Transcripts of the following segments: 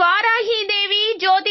இவ்வாறாகி இதை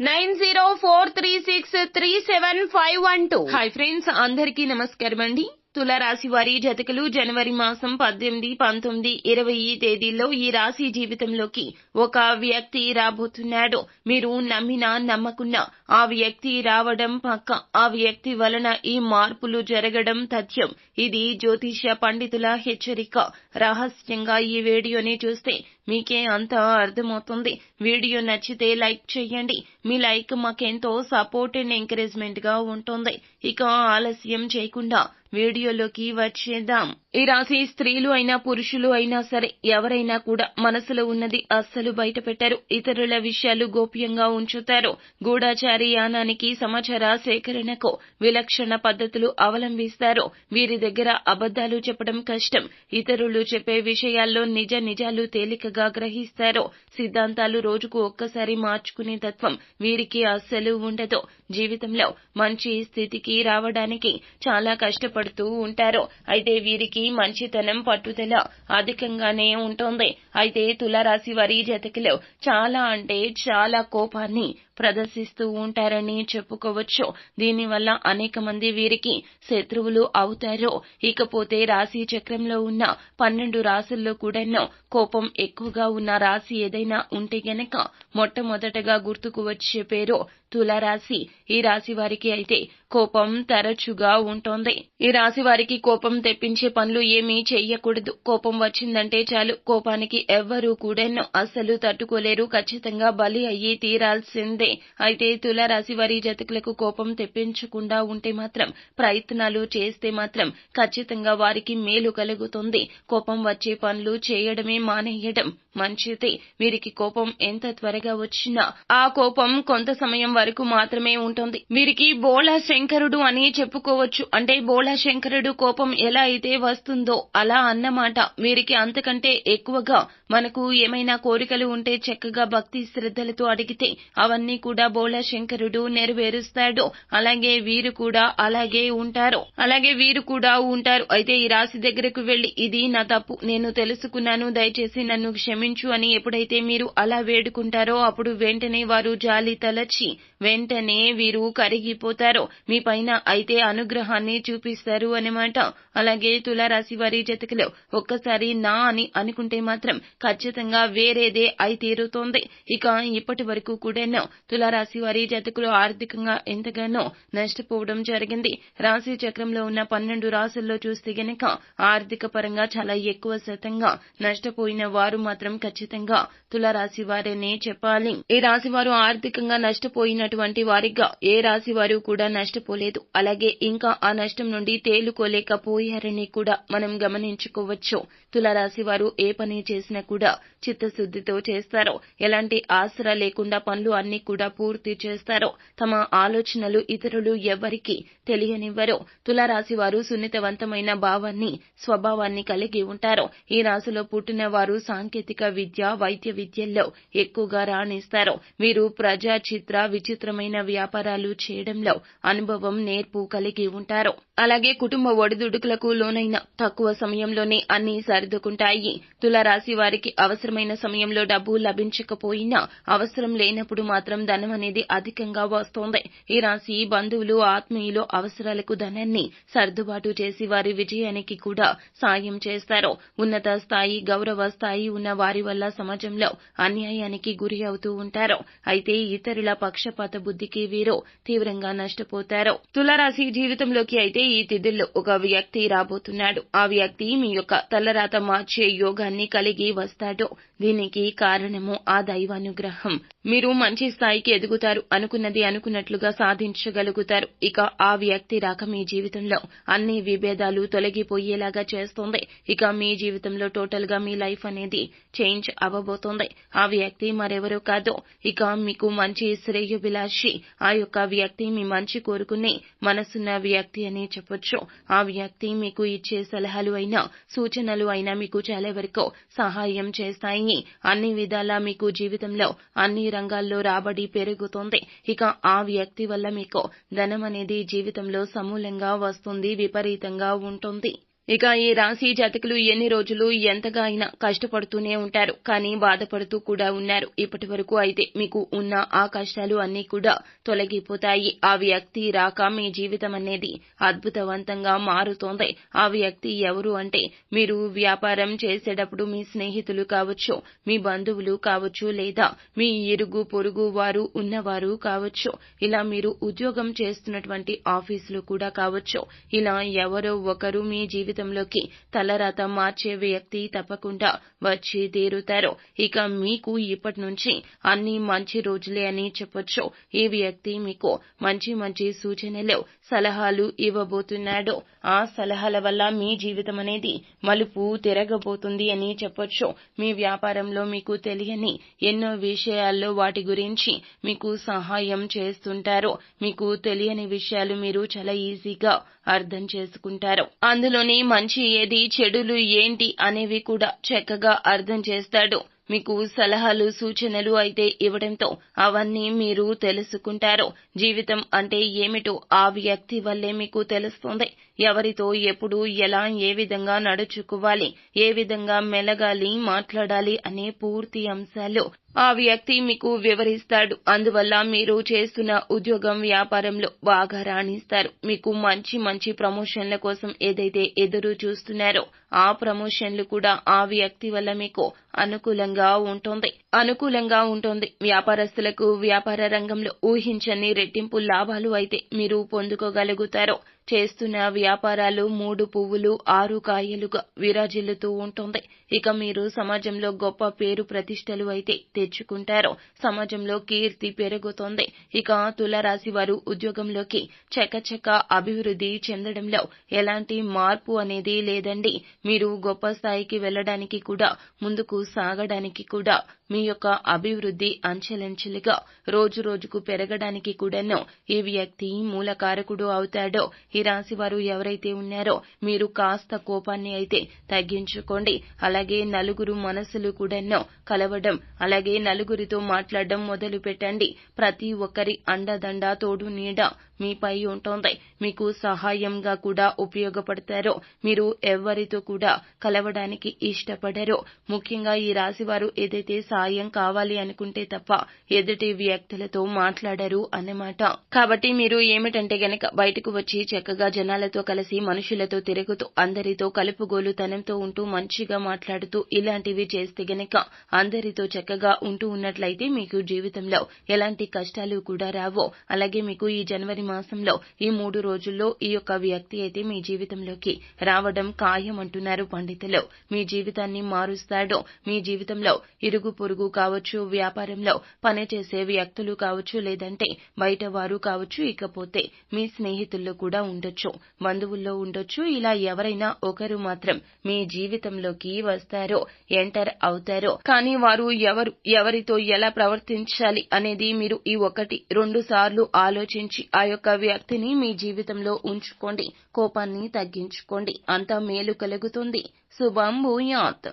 nine zero four three six three seven five one two. Hi friends అందరికీ నమస్కారం అండి తులారాశి వారి జతకులు జనవరి మాసం పద్దెనిమిది పంతొమ్మిది ఇరవై తేదీల్లో ఈ రాశి జీవితంలోకి ఒక వ్యక్తి రాబోతున్నాడు. మీరు నమ్మినా నమ్మకున్నా ఆ వ్యక్తి రావడం పక్క ఆ వ్యక్తి వలన ఈ మార్పులు జరగడం తథ్యం. ఇది జ్యోతిష్య పండితుల హెచ్చరిక. రహస్యంగా ఈ వీడియోని చూస్తే మీకే అంతా అర్థమవుతుంది. వీడియో నచ్చితే లైక్ చేయండి. మీ లైక్ మాకెంతో సపోర్ట్ అండ్ ఎంకరేజ్మెంట్గా ఉంటుంది. ఇక ఆలస్యం చేయకుండా వీడియోలోకి వచ్చేద్దాం. ఈ రాశి స్త్రీలు అయినా పురుషులు అయినా సరే ఎవరైనా కూడా మనసులో ఉన్నది అస్సలు బయట పెట్టారు ఇతరుల విషయాలు గోప్యంగా ఉంచుతారు. గూఢాచారి యానానికి సమాచార సేకరణకు విలక్షణ పద్ధతులు అవలంబిస్తారు. వీరి దగ్గర అబద్దాలు చెప్పడం కష్టం. ఇతరులు చెప్పే విషయాల్లో నిజ నిజాలు తేలికగా గ్రహిస్తారు. సిద్ధాంతాలు రోజుకు ఒక్కసారి మార్చుకునే తత్వం వీరికి అస్సలు ఉండదు. జీవితంలో మంచి స్థితికి రావడానికి చాలా కష్టపడుతూ ఉంటారు. అయితే వీరికి మంచితనం పట్టుదల అధికంగానే ఉంటుంది. అయితే తులారాశి వారి జతకిలో చాలా అంటే చాలా కోపాన్ని ప్రదర్శిస్తూ ఉంటారని చెప్పుకోవచ్చు. దీనివల్ల అనేక మంది వీరికి శత్రువులు అవుతారు. ఇకపోతే రాశి చక్రంలో ఉన్న పన్నెండు రాశుల్లో కూడా కోపం ఎక్కువగా ఉన్న రాశి ఏదైనా ఉంటే గనక మొట్టమొదటగా గుర్తుకు వచ్చే పేరు తులారాశి. ఈ రాశి వారికి అయితే కోపం తరచుగా ఉంటుంది. ఈ రాశి వారికి కోపం తెప్పించే పనులు ఏమీ చెయ్యకూడదు కోపం వచ్చిందంటే చాలు. కోపానికి ఎవ్వరూ కూడాను అస్సలు తట్టుకోలేరు. ఖచ్చితంగా బలి అయ్యి తీరాల్సిందే. అయితే తులారాశి వారి జతకులకు కోపం తెప్పించకుండా ఉంటే మాత్రం ప్రయత్నాలు చేస్తే మాత్రం ఖచ్చితంగా వారికి మేలు కలుగుతుంది. కోపం వచ్చే పనులు చేయడమే మానేయడం మంచిది. వీరికి కోపం ఎంత త్వరగా వచ్చినా ఆ కోపం కొంత సమయం వరకు మాత్రమే ఉంటుంది. వీరికి బోళా శంకరుడు అని చెప్పుకోవచ్చు. అంటే బోళా శంకరుడు కోపం ఎలా అయితే వస్తుందో అలా అన్నమాట. వీరికి అంతకంటే ఎక్కువగా మనకు ఏమైనా కోరికలు ఉంటే చక్కగా భక్తి శ్రద్ధలతో అడిగితే అవన్నీ కూడా బోళా శంకరుడు నెరవేరుస్తాడు. అలాగే వీరు కూడా అలాగే ఉంటారు. అలాగే వీరు కూడా ఉంటారు. అయితే ఈ రాశి దగ్గరకు వెళ్ళి ఇది నా తప్పు నేను తెలుసుకున్నాను. దయచేసి నన్ను క్షమించు అని ఎప్పుడైతే మీరు అలా వేడుకుంటారో అప్పుడు వెంటనే వారు జాలి తలచి వెంటనే వీరు కరిగిపోతారు. మీ పైన అయితే అనుగ్రహాన్ని చూపిస్తారు అనమాట అలాగే తులారాశి వారి జతకులో ఒక్కసారి నా అని అనుకుంటే మాత్రం ఖచ్చితంగా వేరేదే అయి తీరుతోంది. ఇక ఇప్పటి వరకు కూడా తులారాశి వారి జతకులు ఆర్థికంగా ఎంతగానో నష్టపోవడం జరిగింది. రాశి చక్రంలో ఉన్న పన్నెండు రాశుల్లో చూస్తే గనక ఆర్థిక పరంగా చాలా ఎక్కువ శాతంగా నష్టపోయిన వారు మాత్రం ఖచ్చితంగా తులారాశి వారనే చెప్పాలి. ఈ రాశి వారు ఆర్థికంగా నష్టపోయినటువంటి వారిగా ఏ రాశి వారు కూడా నష్టపోలేదు. అలాగే ఇంకా ఆ నష్టం నుండి తేలుకోలేకపోయారని కూడా మనం గమనించుకోవచ్చు. తులారాశి వారు ఏ పని చేసినా కూడా చిత్తశుద్ధితో చేస్తారు. ఎలాంటి ఆసరా లేకుండా పనులు అన్ని కూడా కూడా పూర్తి చేస్తారు తమ ఆలోచనలు ఇతరులు ఎవ్వరికి తెలియనివ్వరు తులారాశి వారు సున్నితవంతమైన భావాన్ని స్వభావాన్ని కలిగి ఉంటారు ఈ రాశిలో పుట్టిన వారు సాంకేతిక విద్య వైద్య విద్యల్లో ఎక్కువగా రాణిస్తారు వీరు ప్రజా చిత్ర విచిత్రమైన వ్యాపారాలు చేయడంలో అనుభవం నేర్పు కలిగి ఉంటారు. అలాగే కుటుంబ ఒడిదుడుకులకు లోనైన తక్కువ సమయంలోనే అన్ని సర్దుకుంటాయి. తులారాశి వారికి అవసరమైన సమయంలో డబ్బు లభించకపోయినా అవసరం లేనప్పుడు మాత్రం ధనం అనేది అధికంగా వస్తోంది. ఈ రాశి బంధువులు ఆత్మీయులు అవసరాలకు ధనాన్ని సర్దుబాటు చేసి వారి విజయానికి కూడా సాయం చేస్తారు. ఉన్నత స్థాయి గౌరవ స్థాయి ఉన్న వారి వల్ల సమాజంలో అన్యాయానికి గురి అవుతూ ఉంటారు. అయితే ఇతరుల పక్షపాత బుద్ధికి వీరు తీవ్రంగా నష్టపోతారు. తులరాశి జీవితంలోకి అయితే ఈ తిథుల్లో ఒక వ్యక్తి రాబోతున్నాడు. ఆ వ్యక్తి మీ యొక్క తలరాత మార్చే యోగాన్ని కలిగి వస్తాడు. దీనికి కారణము ఆ దైవానుగ్రహం. మీరు మంచి స్థాయి స్థాయికి ఎదుగుతారు. అనుకున్నది అనుకున్నట్లుగా సాధించగలుగుతారు. ఇక ఆ వ్యక్తి రాక మీ జీవితంలో అన్ని విభేదాలు తొలగిపోయేలాగా చేస్తుంది. ఇక మీ జీవితంలో టోటల్గా మీ లైఫ్ అనేది చేంజ్ అవ్వబోతోంది. ఆ వ్యక్తి మరెవరో కాదు. ఇక మీకు మంచి శ్రేయోభిలాషి. ఆ యొక్క వ్యక్తి మీ మంచి కోరుకునే మనసున్న వ్యక్తి అని చెప్పొచ్చు. ఆ వ్యక్తి మీకు ఇచ్చే సలహాలు అయినా సూచనలు అయినా మీకు చాలా వరకు సహాయం చేస్తాయి. అన్ని విధాలా మీకు జీవితంలో అన్ని రంగాల్లో రాబడి పెరుగుతుంది. ఇక ఆ వ్యక్తి వల్ల మీకు ధనం అనేది జీవితంలో సమూలంగా వస్తుంది విపరీతంగా ఉంటుంది. ఇక ఈ రాశి జాతకులు ఎన్ని రోజులు ఎంతగా అయినా కష్టపడుతూనే ఉంటారు. కానీ బాధపడుతూ కూడా ఉన్నారు. ఇప్పటి వరకు అయితే మీకు ఉన్న ఆ కష్టాలు అన్నీ కూడా తొలగిపోతాయి. ఆ వ్యక్తి రాక మీ జీవితం అనేది అద్భుతవంతంగా మారుతోంది. ఆ వ్యక్తి ఎవరు అంటే మీరు వ్యాపారం చేసేటప్పుడు మీ స్నేహితులు కావచ్చు మీ బంధువులు కావచ్చు లేదా మీ ఇరుగు పొరుగు వారు ఉన్నవారు కావచ్చు. ఇలా మీరు ఉద్యోగం చేస్తున్నటువంటి ఆఫీసులు కూడా కావచ్చు. ఇలా ఎవరో ఒకరు మీ జీవితం జీవితంలోకి తలరాత మార్చే వ్యక్తి తప్పకుండా వచ్చి తీరుతారు. ఇక మీకు ఇప్పటి నుంచి అన్ని మంచి రోజులే అని చెప్పొచ్చు. ఈ వ్యక్తి మీకు మంచి మంచి సూచనలు సలహాలు ఇవ్వబోతున్నాడు. ఆ సలహాల వల్ల మీ జీవితం అనేది మలుపు తిరగబోతుంది అని చెప్పొచ్చు. మీ వ్యాపారంలో మీకు తెలియని ఎన్నో విషయాల్లో వాటి గురించి మీకు సహాయం చేస్తుంటారు. మీకు తెలియని విషయాలు మీరు చాలా ఈజీగా అర్థం చేసుకుంటారు. అందులోని మంచి ఏది చెడులు ఏంటి అనేవి కూడా చక్కగా అర్థం చేస్తాడు. మీకు సలహాలు సూచనలు అయితే ఇవ్వడంతో అవన్నీ మీరు తెలుసుకుంటారు. జీవితం అంటే ఏమిటో ఆ వ్యక్తి వల్లే మీకు తెలుస్తుంది. ఎవరితో ఎప్పుడు ఎలా ఏ విధంగా నడుచుకోవాలి ఏ విధంగా మెలగాలి మాట్లాడాలి అనే పూర్తి అంశాలు ఆ వ్యక్తి మీకు వివరిస్తాడు. అందువల్ల మీరు చేస్తున్న ఉద్యోగం వ్యాపారంలో బాగా రాణిస్తారు. మీకు మంచి మంచి ప్రమోషన్ల కోసం ఏదైతే ఎదురు చూస్తున్నారో ఆ ప్రమోషన్లు కూడా ఆ వ్యక్తి వల్ల మీకు అనుకూలంగా ఉంటుంది. అనుకూలంగా ఉంటుంది. వ్యాపారస్తులకు వ్యాపార రంగంలో ఊహించని రెట్టింపు లాభాలు అయితే మీరు పొందుకోగలుగుతారు. చేస్తున్న వ్యాపారాలు మూడు పువ్వులు ఆరు కాయలుగా విరాజిల్లుతూ ఉంటుంది. ఇక మీరు సమాజంలో గొప్ప పేరు ప్రతిష్టలు అయితే తెచ్చుకుంటారు. సమాజంలో కీర్తి పెరుగుతోంది. ఇక తులరాశి వారు ఉద్యోగంలోకి చకచక అభివృద్ధి చెందడంలో ఎలాంటి మార్పు అనేది లేదండి. మీరు గొప్ప స్థాయికి వెళ్ళడానికి కూడా ముందుకు సాగడానికి కూడా మీ యొక్క అభివృద్ధి అంచెలంచెలుగా రోజు రోజుకు పెరగడానికి కూడాను ఈ వ్యక్తి మూలకారకుడు అవుతాడో. ఈ రాశి వారు ఎవరైతే ఉన్నారో మీరు కాస్త కోపాన్ని అయితే తగ్గించుకోండి. అలాగే నలుగురు మనసులు కూడాను కలవడం అలాగే నలుగురితో మాట్లాడడం మొదలు పెట్టండి ప్రతి ఒక్కరి అండదండ తోడు నీడ మీపై ఉంటుంది. మీకు సహాయంగా కూడా ఉపయోగపడతారో. మీరు ఎవరితో కూడా కలవడానికి ఇష్టపడరు. ముఖ్యంగా ఈ రాశి వారు ఏదైతే సాయం కావాలి అనుకుంటే తప్ప ఎదుటి వ్యక్తులతో మాట్లాడరు అన్నమాట. కాబట్టి మీరు ఏమిటంటే గనక బయటకు వచ్చి చక్కగా జనాలతో కలిసి మనుషులతో తిరుగుతూ అందరితో కలుపుగోలుతనంతో ఉంటూ మంచిగా మాట్లాడుతూ ఇలాంటివి చేస్తే గనక అందరితో చక్కగా ఉంటూ ఉన్నట్లయితే మీకు జీవితంలో ఎలాంటి కష్టాలు కూడా రావు. అలాగే మీకు ఈ జనవరి మాసంలో ఈ మూడు రోజుల్లో ఈ యొక్క వ్యక్తి అయితే మీ జీవితంలోకి రావడం ఖాయం అంటున్నారు పండితులు. మీ జీవితాన్ని మారుస్తాడు. మీ జీవితంలో ఇరుగు పొరుగు కావచ్చు వ్యాపారంలో పనిచేసే వ్యక్తులు కావచ్చు లేదంటే బయట వారు కావచ్చు ఇకపోతే మీ స్నేహితుల్లో కూడా ఉండొచ్చు. బంధువుల్లో ఉండొచ్చు. ఇలా ఎవరైనా ఒకరు మాత్రం మీ జీవితంలోకి వస్తారో ఎంటర్ అవుతారో కానీ వారు ఎవరు ఎవరితో ఎలా ప్రవర్తించాలి అనేది మీరు ఈ ఒకటి రెండు సార్లు ఆలోచించి ఆ యొక్క వ్యక్తిని మీ జీవితంలో ఉంచుకోండి. కోపాన్ని తగ్గించుకోండి. అంతా మేలు కలుగుతుంది. శుభం భూయాత్.